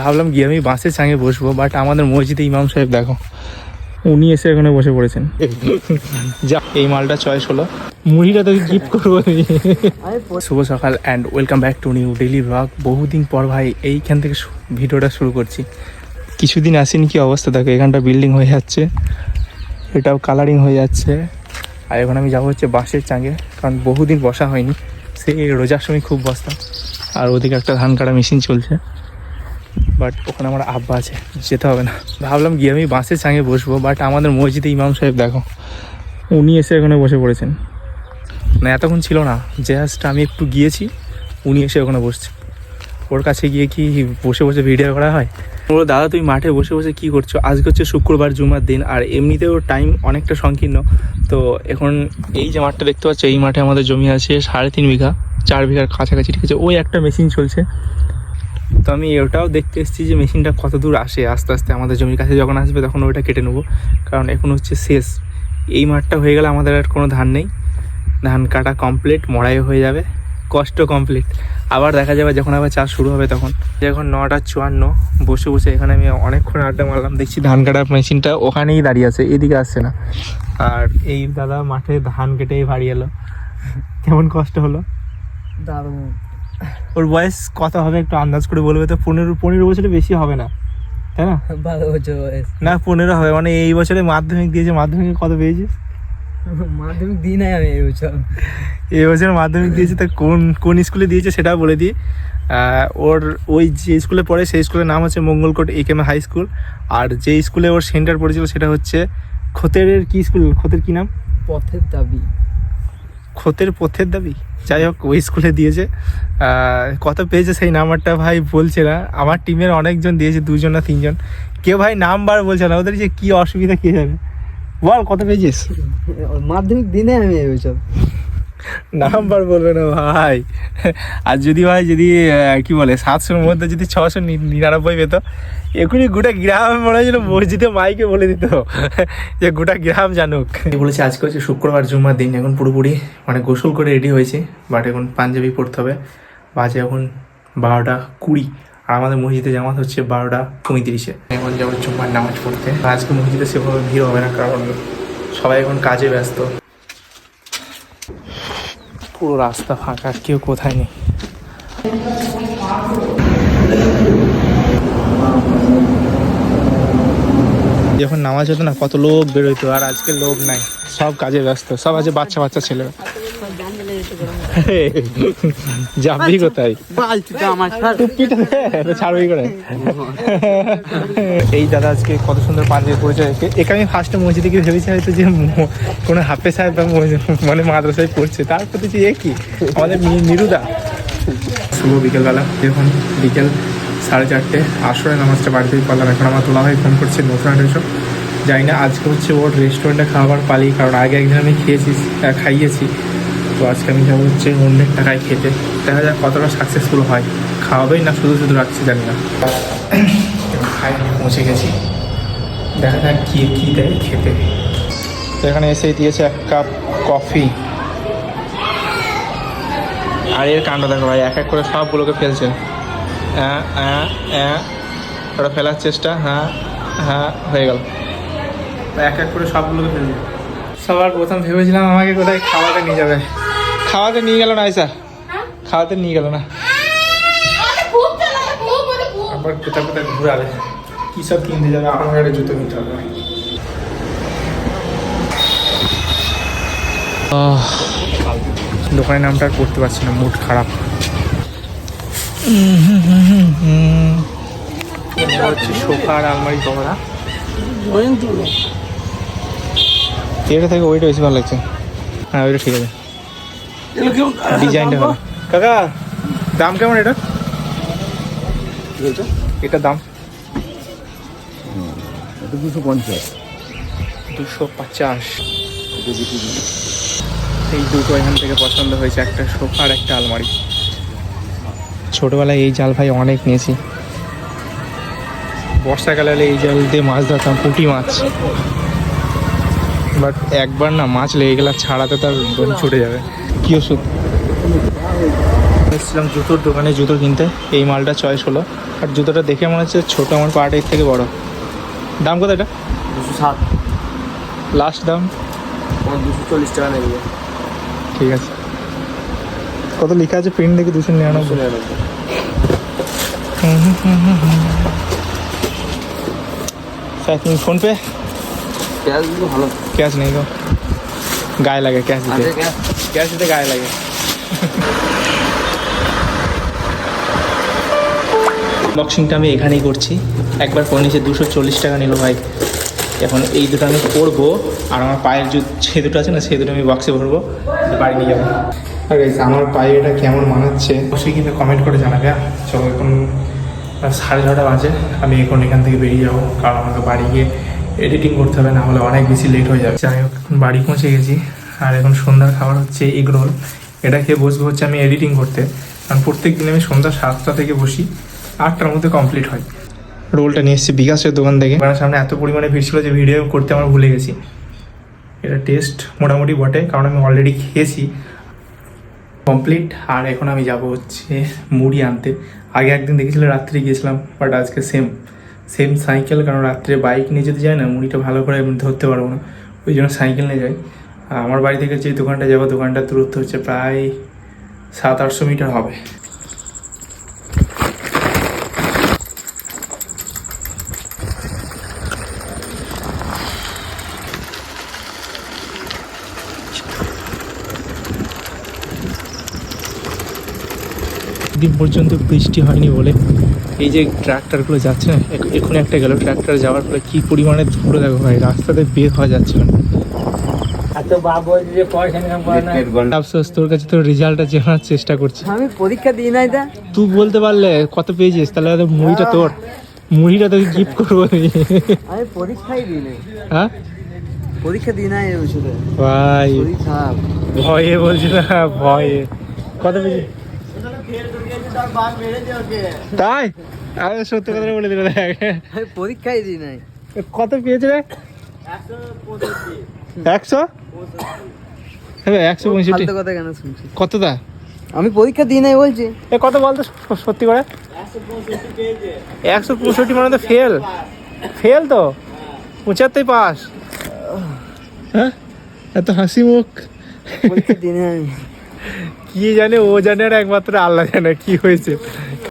ভাবলাম গিয়ে আমি বাসের চাঙে বসবো বাট আমাদের মসজিদে ইমাম সাহেব, দেখো, উনি এসে এখানে বসে পড়েছেন। যা, এই মালটা চয়েস হলো মুড়িটা তোকে গিফট করব শুভ সকাল and welcome back to new daily blog বহুদিন পর ভাই, এইখান থেকে ভিডিওটা শুরু করছি। কিছুদিন আসেনি কি অবস্থা? দেখো, এখানটা বিল্ডিং হয়ে যাচ্ছে। এটাও কালারিং হয়ে যাচ্ছে। আর এখন আমি যাব হচ্ছে বাসের চাঙে কারণ বহুদিন বসা হয়নি। সেই রোজার সময় খুব বসতাম। আর ওদিকে একটা ধান কাটা মেশিন চলছে। বাট ওখানে আমার আব্বা আছে, যেতে হবে না। ভাবলাম গিয়ে আমি বাসের চাঙে বসবো, বাট আমাদের মসজিদে ইমাম সাহেব, দেখো, উনি এসে ওখানে বসে পড়েছেন। না এতক্ষণ ছিল না জাস্ট আমি একটু গিয়েছি, উনি এসে ওখানে বসছে। ওর কাছে গিয়ে কি বসে বসে ভিডিও করা হয়? বলো, দাদা, তুমি মাঠে বসে বসে কি করছ? আজকে হচ্ছে শুক্রবার, জুমার দিন, আর এমনিতেও টাইম অনেকটা সংকীর্ণ। তো এখন এই যে মাঠটা দেখতে পাচ্ছ, এই মাঠে আমাদের জমি আছে সাড়ে তিন বিঘা, চার বিঘার কাছাকাছি, ঠিক আছে? ওই একটা মেশিন চলছে। তো আমি ওটাও দেখতে এসেছি যে মেশিনটা কত দূর আসে আস্তে আস্তে। আমাদের জমির কাছে যখন আসবে তখন ওইটা কেটে নেব। কারণ এখন হচ্ছে শেষ। এই মাঠটা হয়ে গেলে আমাদের আর কোনো ধান নেই। ধান কাটা কমপ্লিট মড়াই হয়ে যাবে। কষ্ট কমপ্লিট আবার দেখা যাবে যখন আবার চাষ শুরু হবে তখন। যখন নটা চুয়ান্ন, বসে বসে এখানে আমি অনেকক্ষণ আড্ডা মারলাম। দেখছি ধান কাটার মেশিনটা ওখানেই দাঁড়িয়ে আছে, এদিকে আসছে না। আর এই দাদা মাঠে ধান কেটেই বাড়ি এলো। কেমন কষ্ট হলো? দারুণ। ওর বয়স কত হবে একটু আন্দাজ করে বলবে তো। পনেরো পনেরো বছরের বেশি হবে না তাই না? বারো বছর বয়স। না পনেরো হবে মানে এই বছরে মাধ্যমিক দিয়েছে। মাধ্যমিকে কত পেয়েছিস মাধ্যমিক দিই নাই আমি এই বছর। এই বছর মাধ্যমিক দিয়েছে তা কোন কোন স্কুলে দিয়েছে সেটা বলে দিই। ওর ওই যে স্কুলে পড়ে সেই স্কুলের নাম হচ্ছে মঙ্গলকোট একেমে হাই স্কুল আর যে স্কুলে ওর সেন্টার পড়েছিল সেটা হচ্ছে খোতের কি স্কুল খোতের কি নাম? পথের দাবি। খোতের পথের দাবি? যাই হোক, ওই স্কুলে দিয়েছে। কত পেয়েছে সেই নাম্বারটা ভাই বলছে না। আমার টিমের অনেকজন দিয়েছে, দুজন না তিনজন। কেউ ভাই নাম্বার বলছে না, ওদের যে কি অসুবিধা কে যাবে বল, কত পেয়েছিস? মাধ্যমিক দিনে আমি বছর নাম্বার বলবে না ভাই। আর যদি ভাই, যদি কি বলে, সাতশোর মধ্যে যদি ছশো নিরানব্বই পেত এখনই গোটা গ্রাম মনে হয়েছিল মসজিদে মাইকে বলে দিত, যে গোটা গ্রাম জানুক। বলেছে আজকে হচ্ছে শুক্রবার, জুম্মার দিন। এখন পুরোপুরি মানে গোসল করে রেডি হয়েছে বাট এখন পাঞ্জাবি পড়তে হবে। বাজে এখন বারোটা কুড়ি, আর আমাদের মসজিদে জামাত হচ্ছে বারোটা পঁয়ত্রিশে। এখন যাব জুম্মার নামাজ পড়তে। আজকে মসজিদে সেভাবে ভিড় হবে না, কারণ সবাই এখন কাজে ব্যস্ত। পুরো রাস্তা ফাঁকা, কেউ কোথায় নেই। যখন নামাজ হতো না, কত লোক বেরোইতো, আর আজকে লোক নাই। সব কাজে ব্যস্ত, সব আছে বাচ্চা বাচ্চা ছেলে যাবি কোথায়? ছাড়বি করে। এই দাদা আজকে কত সুন্দর আমি ফার্স্টে মসজিদে গিয়ে ভেবেছি হয়তো যে কোনো হাফে সাহেব মানে মাদ্রাসায় পড়ছে। তারপর দেখছি এ কি? আমাদের মিরুদা। শুভ বিকেলবেলা। এখন বিকেল সাড়ে চারটে। আসরে নামাজটা বাড়িতেই পারলাম। এখন আমার তোলা ভাই ফোন করছে নতুন এসব জানি না, আজকে হচ্ছে ওর রেস্টুরেন্টে খাবার পালি কারণ আগে একদিন আমি খেয়েছি খাইয়েছি। তো আজকে আমি যাব হচ্ছে অন্যের টাকায় খেতে। দেখা যাক কতটা সাকসেসফুল হয়। খাওয়াবেই না শুধু শুধু রাখছি, জানি না। পৌঁছে গেছি। দেখা যাক কি, কী দেয় খেতে। তো এখানে এসে দিয়েছে এক কাপ কফি। আর এর কাণ্ড দেখো ভাই, এক এক করে সবগুলোকে ফেলছে। হ্যাঁ হ্যাঁ হ্যাঁ। ওটা ফেলার চেষ্টা হ্যাঁ হ্যাঁ হয়ে গেল। এক এক করে সবগুলোকে ফেলছে। সবার প্রথম ভেবেছিলাম আমাকে কোথায় খাওয়াতে নিয়ে যাবে। খাওয়াতে নিয়ে গেল না আইসা? খাওয়াতে নিয়ে গেল না। আবার কোথায় কোথায় ঘুরাবে কী সব কিনতে যাবে? আমার গাড়ি জুতো কিনতে হবে। দোকানের নামটা আর পড়তে পারছি না মুড খারাপ। হচ্ছে সোফা আর আলমারি কভারা এটা থেকে ওইটা বেশি ভালো লাগছে। হ্যাঁ ওইটা ঠিক আছে। ডিজাইনটা কাকা দাম কেমন এটা? এটা দাম? দুশো পঞ্চাশ। দুশো পঞ্চাশ। এই দুটো এখান থেকে পছন্দ হয়েছে একটা সোফা আর একটা আলমারি। ছোটবেলায় এই জাল ভাই অনেক নিয়েছি। বর্ষাকালে হলে এই জাল দিয়ে মাছ ধরতাম পুঁটি মাছ। বাট একবার না মাছ লেগে গেলে ছাড়াতে তার দম ছুটে যাবে। কি ওষুধ? এসেছিলাম জুতোর দোকানে জুতো কিনতে। এই মালটা চয়েস হলো। আর জুতোটা দেখে মনে হচ্ছে ছোটো আমার পাটের থেকে বড়। দাম কত এটা? দুশো সাত লাস্ট দাম? দুশো চল্লিশ টাকা নেবে। ঠিক আছে। কত লেখা আছে প্রিন্ট দেখে দুশো নিরানব্বই। প্যাকিং ফোনপে ভালো। ক্যাশ নেই তো। গায়ে লাগে ক্যাশ দিতে। ক্যাশ দিতে গায়ে লাগে। বক্সিংটা আমি এখানেই করছি। একবার ফোন নিচে দুশো চল্লিশ টাকা নিল ভাই। এখন এই দুটো আমি করব আর আমার পায়ের যে সে দুটো আছে না সে দুটো আমি বক্সে ভরবো। বাড়ি নিয়ে যাব। আর guys, আমার পায়ে এটা কেমন মানাচ্ছে অবশ্যই কিন্তু কমেন্ট করে জানাবে? চলো এখন সাড়ে ছটা বাজে। আমি এখন এখান থেকে বেরিয়ে যাব। কারণ আমাকে বাড়ি গিয়ে এডিটিং করতে হবে না হলে অনেক বেশি লেট হয়ে যাবে। যাই হোক এখন বাড়ি পৌঁছে গেছি। আর এখন সন্ধ্যার খাবার হচ্ছে এগ রোল এটা খেয়ে বসবো হচ্ছে আমি এডিটিং করতে। কারণ প্রত্যেক দিন আমি সন্ধ্যা সাতটা থেকে বসি আটটার মধ্যে কমপ্লিট হয়। রোলটা নিয়ে এসেছি বিকাশের দোকান থেকে। আমার সামনে এত পরিমাণে ভিড় ছিল যে ভিডিও করতে আমার ভুলে গেছি। এটা টেস্ট মোটামুটি বটে কারণ আমি অলরেডি খেয়েছি। কমপ্লিট আর এখন আমি যাব হচ্ছে মুড়ি আনতে। আগে একদিন দেখেছিলাম রাত্রে গিয়েছিলাম বাট আজকে সেম সেম সাইকেল কারণ রাত্রে বাইক নিয়ে যদি যায় না, মুড়িটা ভালো করে আমি ধরতে পারব না, ওই জন্য সাইকেল নিয়ে যাই। আমার বাড়ি থেকে যে দোকানটা যাব, দোকানটার দূরত্ব হচ্ছে প্রায় সাত আটশো মিটার হবে। দিন পর্যন্ত বৃষ্টি হয়নি বলে এই যে ট্র্যাক্টরগুলো যাচ্ছে না এখন একটা গেল ট্র্যাক্টর যাওয়ার পরে কী পরিমাণে ধুলো দেখো ভাই রাস্তাতে বের হওয়া যাচ্ছে না। আফসোস তোর কাছে তোর রেজাল্টটা জানার চেষ্টা করছি। আমি পরীক্ষা দিই নাই তুই বলতে পারলে কত পেয়েছিস? তাহলে মুড়িটা তোর। মুড়িটা তোকে গিফট করব আমি। আমি পরীক্ষাই দিই নাই। হ্যাঁ? পরীক্ষা দিই নাই এই ভাই। ভয়ে বলছি না ভয়ে। কত পেয়েছিস? তাই? আরে সত্যি কথা বলে দিল দেখ। আমি পরীক্ষাই দিই নাই। কত পেয়েছে রে? একশো হ্যাঁ একশো? পঁয়ষট্টি। কথা কেন শুনছি কত দা আমি পরীক্ষা দিই নাই বলছি। এ কত বলতো সত্যি করে? একশো পঁয়ষট্টি মানে তো ফেল ফেল তো? পঁচাত্তর পাস হ্যাঁ? এত হাসি মুখ। নাই আমি। কি জানে ও জানে আর একমাত্র আল্লাহ জানে কি হয়েছে?